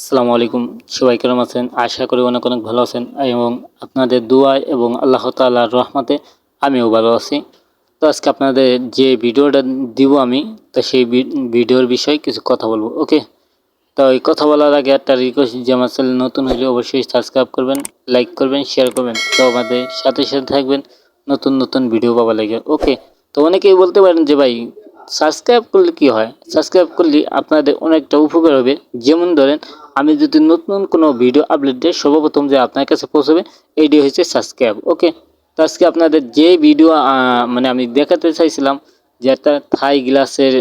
আসসালামু আলাইকুম। সবাই কেমন আছেন? আশা করি অনেক অনেক ভালো আছেন এবং আপনাদের দোয়া এবং আল্লাহ তাআলার রহমতে আমিও ভালো আছি। তো আজকে আপনাদের যে ভিডিওটা দিব আমি, তো সেই ভিডিওর বিষয়ে কিছু কথা বলব, ওকে? তো এই কথা বলার আগে একটা রিকোয়েস্ট যে আমার চ্যানেল নতুন হলে অবশ্যই সাবস্ক্রাইব করবেন লাইক করবেন শেয়ার করবেন। তো আমাদের সাথে সাথে থাকবেন নতুন নতুন ভিডিও পাওয়া লাগে, ওকে? তো অনেকেই বলতে পারেন যে ভাই সাবস্ক্রাইব করলে কি হয়? সাবস্ক্রাইব করলে আপনাদের অনেকটা উপকার হবে। যেমন ধরেন, আমি যদি নতুন কোনো ভিডিও আপলোড দিই, সর্বপ্রথম যে আপনার কাছে পৌঁছবে এইটি হচ্ছে সাবস্ক্রাইব, ওকে? তো আজকে আপনাদের যে ভিডিও মানে আমি দেখাতে চাইছিলাম, যে একটা থাই গ্লাসের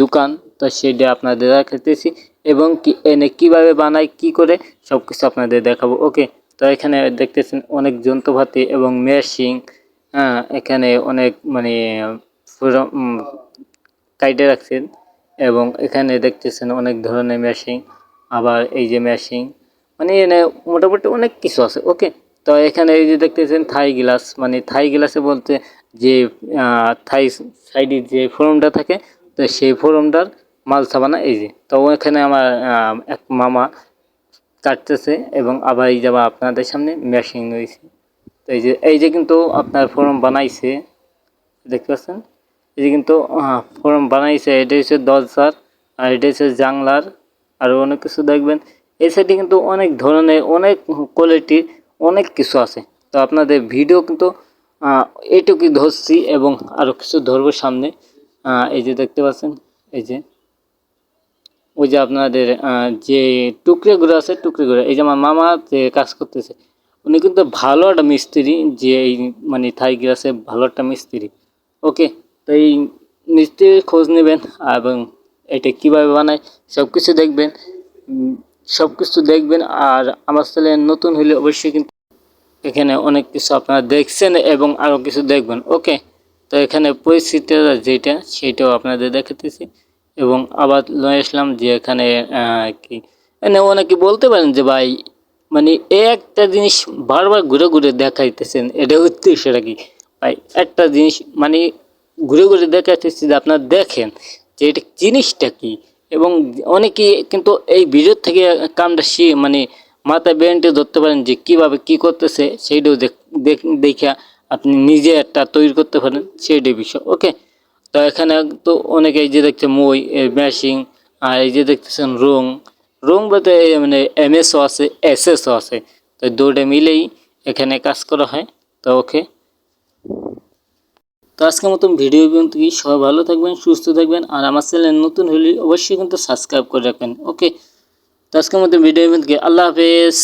দোকান, তো সেটা আপনাদের দেখাতেছি, এবং কি, এনে কীভাবে বানাই কি করে সব কিছু আপনাদের দেখাবো, ওকে? তো এখানে দেখতেছেন অনেক যন্ত্রপাতি এবং মেশিন হ্যাঁ এখানে অনেক মানে কাইটে রাখছেন এবং এখানে দেখতেছেন অনেক ধরনের মেশিন আবার এই যে মেশিন মানে এনে মোটামুটি অনেক কিছু আছে ওকে তো এখানে এই যে দেখতেছেন থাই গ্লাস মানে থাই গ্লাসে বলতে যে থাই সাইডে যে ফোরমটা থাকে, তো সেই ফোরমটার মাল সাবানা এই যে। তো এখানে আমার এক মামা কাটতেছে এবং আবার এই যাবা আপনাদের সামনে মেশিন রয়েছে। তো এই যে এই যে কিন্তু আপনার ফোরম বানাইছে, দেখতে পাচ্ছেন? যে কিন্তু ফর্ম বানাইছে, এটা হচ্ছে দরজার আর এটা হচ্ছে জাংলার আরও অনেক কিছু দেখবেন। এই সাইডে কিন্তু অনেক ধরনের, অনেক কোয়ালিটির অনেক কিছু আছে। তো আপনাদের ভিডিও কিন্তু এইটুকুই ধরছি এবং আরও কিছু ধরবো সামনে। এই যে দেখতে পাচ্ছেন, এই যে, ওই যে আপনাদের যে টুকরেগুলো আছে টুকরে টুকরেগুলো, এই যে আমার মামা যে কাজ করতেছে, উনি কিন্তু ভালো একটা মিস্ত্রি, যে এই মানে থাই গ্লাসে ভালো একটা মিস্ত্রি। ওকে তো এই খোঁজ নেবেন এবং এটা কীভাবে বানায় সব কিছু দেখবেন সব কিছু দেখবেন আর আমার চ্যানেল নতুন হলে অবশ্যই কিন্তু এখানে অনেক কিছু আপনারা দেখছেন এবং আরও কিছু দেখবেন, ওকে? তো এখানে পরিস্থিতিটা যেটা, সেটাও আপনাদের দেখাতেছি এবং আবার লয়ে আসলাম যে এখানে কি এখানে অনেকে বলতে পারেন যে ভাই মানে এই একটা জিনিস বারবার ঘুরে ঘুরে দেখাইতেছেন, এটা উদ্দেশ্য সেটা কি? ভাই, একটা জিনিস মানে ঘুরে ঘুরে দেখাইতেছি যে আপনারা দেখেন যে এটা জিনিসটা কি। এবং অনেকেই কিন্তু এই ভিডিও থেকে কামটা শি মানে মাথায় ব্রেনটে ধরতে পারেন যে কীভাবে কি করতেছে, সেইটাও দেখ আপনি নিজে একটা তৈরি করতে পারেন সেইটাই বিষয়। ওকে? তো এখানে তো অনেকে যে দেখছে মই ম্যাশিং, আর এই যে দেখতেছেন রং। রং বলতে মানে এমএসও আছে এসএসও আছে। তো দুটো মিলেই এখানে কাজ করা হয়। তো ওকে? তো আজকের মতন ভিডিও পর্যন্ত কি সবাই ভালো থাকবেন, সুস্থ থাকবেন, আর আমার চ্যানেল নতুন হলে অবশ্যই কিন্তু সাবস্ক্রাইব করে রাখবেন, ওকে? তো আজকের মতন ভিডিও পর্যন্ত কি আল্লাহ হাফেজ।